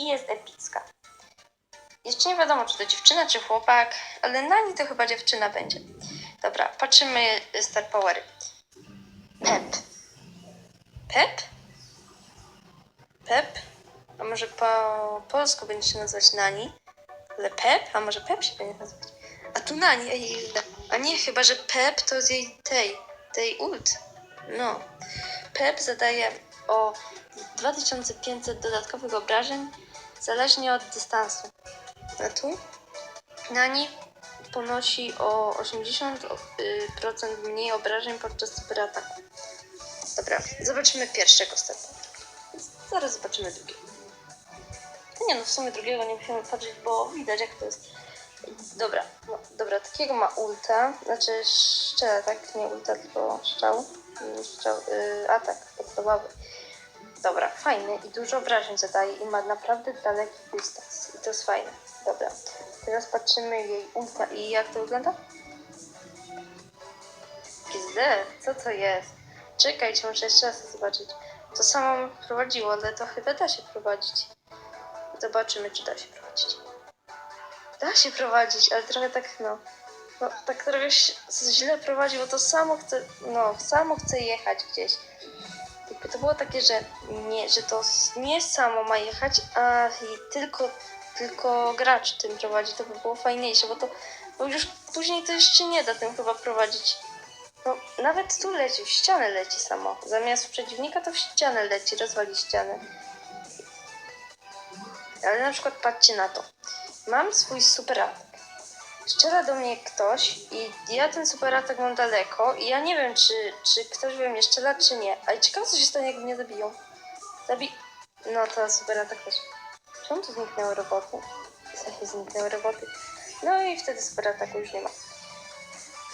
i jest epicka. Jeszcze nie wiadomo, czy to dziewczyna, czy chłopak, ale na niej to chyba dziewczyna będzie. Dobra, patrzymy y, Star Powery. Pep. Pep? Pep? A może po polsku będzie się nazywać Nani? Ale Pep? A może Pep się będzie nazywać? A tu Nani, ej. A nie, chyba, że Pep to z jej tej, tej ult. No. Pep zadaje o 2500 dodatkowych obrażeń, zależnie od dystansu. A tu Nani ponosi o 80% mniej obrażeń podczas superataku. Dobra, zobaczymy pierwszego stepu. Zaraz zobaczymy drugiego. No Nie no, w sumie drugiego nie musimy patrzeć, bo widać jak to jest. Dobra, no, dobra, takiego ma ulta, znaczy szczela, tak? Nie ulta, tylko szczał. Mm, szczał yy, atak podstawowy. Dobra, fajny i dużo obrażeń zadaje i ma naprawdę daleki dystans. I to jest fajne. Dobra, teraz patrzymy jej ulta i jak to wygląda? XD, co to jest? Czekajcie, muszę jeszcze raz zobaczyć. To samo prowadziło, ale to chyba da się prowadzić. Zobaczymy, czy da się prowadzić. Da się prowadzić, ale trochę tak, no. No, tak trochę źle prowadzi, bo to samo chce, no, samo chce jechać gdzieś. Jakby to było takie, że nie, że to nie samo ma jechać, a tylko, tylko gracz tym prowadzi, to by było fajniejsze, bo to, bo już później to jeszcze nie da tym chyba prowadzić. No, nawet tu leci, w ścianę leci samo. Zamiast przeciwnika to w ścianę leci, rozwali ścianę. Ale na przykład patrzcie na to. Mam swój super. Strzela do mnie ktoś i ja ten super atak mam daleko i ja nie wiem, czy, czy ktoś we mnie strzela, czy nie. Ale ciekawe, co się stanie, jak mnie zabiją. Zabi... No to super atak też. Czemu tu zniknęły roboty? Zaś zniknęły roboty. No i wtedy super ataku już nie ma.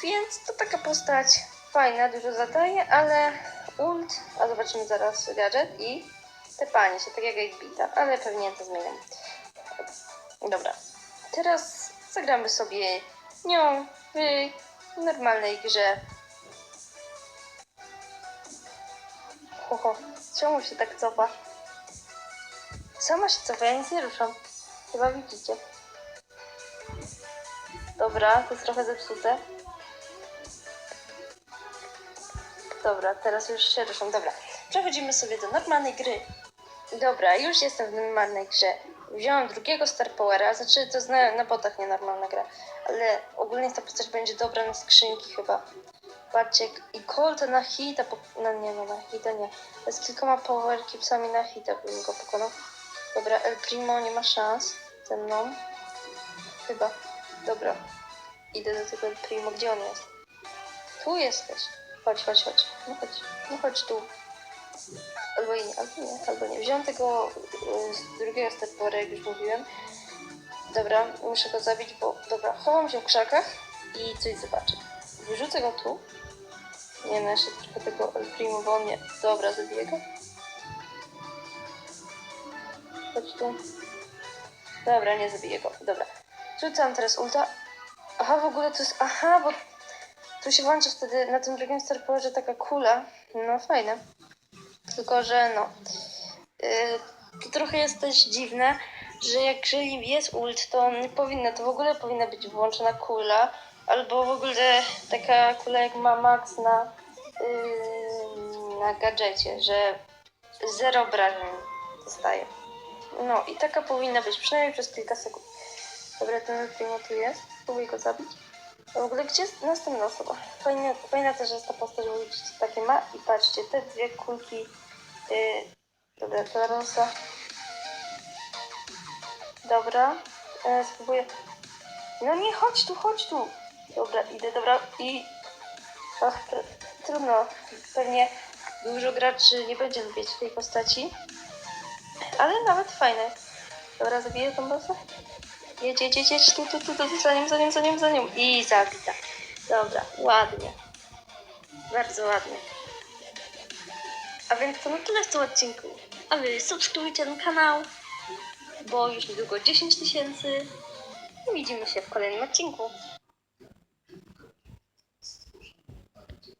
Więc to taka postać fajna, dużo zadaje, ale ult, a zobaczymy zaraz gadżet i tepanie się, tak jak bita, ale pewnie to zmienię. Dobra, teraz zagramy sobie nią w normalnej grze. Oho, czemu się tak cofa? Sama się cofa, ja nic nie ruszam. Chyba widzicie. Dobra, to jest trochę zepsute. Dobra, teraz już się ruszam. Dobra, przechodzimy sobie do normalnej gry. Dobra, już jestem w normalnej grze. Wziąłem drugiego Star Powera, znaczy to jest na, botach nienormalna gra, ale ogólnie ta postać będzie dobra na skrzynki chyba. Patrzcie, i Colta na hita, po, no nie no, na hita nie. Z kilkoma power cubesami na hita bym go pokonał. Dobra, El Primo nie ma szans ze mną. Chyba. Dobra. Idę do tego El Primo, gdzie on jest? Tu jesteś. Chodź, chodź, chodź. No chodź, no chodź tu. Albo nie, albo nie, albo nie. Wziąłem tego y, z drugiego stepora, jak już mówiłem. Dobra, muszę go zabić, bo... Dobra, chowam się w krzakach i coś zobaczę. Wyrzucę go tu. Nie no, jeszcze trochę tego El Primo, bo on nie... Dobra, zabiję go. Chodź tu. Dobra, nie zabiję go. Dobra. Rzucam teraz ulta. Aha, w ogóle to jest... Aha, bo tu się włącza wtedy na tym drugim Star Powerze taka kula. No fajne. Tylko, że no. Yy, to trochę jest też dziwne, że jeżeli jest ult, to nie powinna, to w ogóle powinna być włączona kula. Albo w ogóle taka kula jak ma Max na, yy, na gadżecie, że zero obrażeń dostaje. No i taka powinna być, przynajmniej przez kilka sekund. Dobra, ten primo tu jest. Spróbuję go zabić. W ogóle gdzie jest następna osoba? Fajna, fajna też jest ta postać, bo widzicie, takie ma. I patrzcie, te dwie kulki. Yy, dobra, Telarosa. Dobra, e, spróbuję. No nie, chodź tu, chodź tu. Dobra, idę, dobra i... Ach, tr- trudno. Pewnie dużo graczy nie będzie lubić tej postaci. Ale nawet fajne. Dobra, zabiję tą bossę. Jedź, jedź, jedź, jedź, tu, tu, tu, tu, za nim, za nim, za nim, za nim. I zabita. Dobra, ładnie. Bardzo ładnie. A więc to na tyle w tym odcinku. A wy subskrybujcie ten kanał, bo już niedługo 10 tysięcy. Widzimy się w kolejnym odcinku.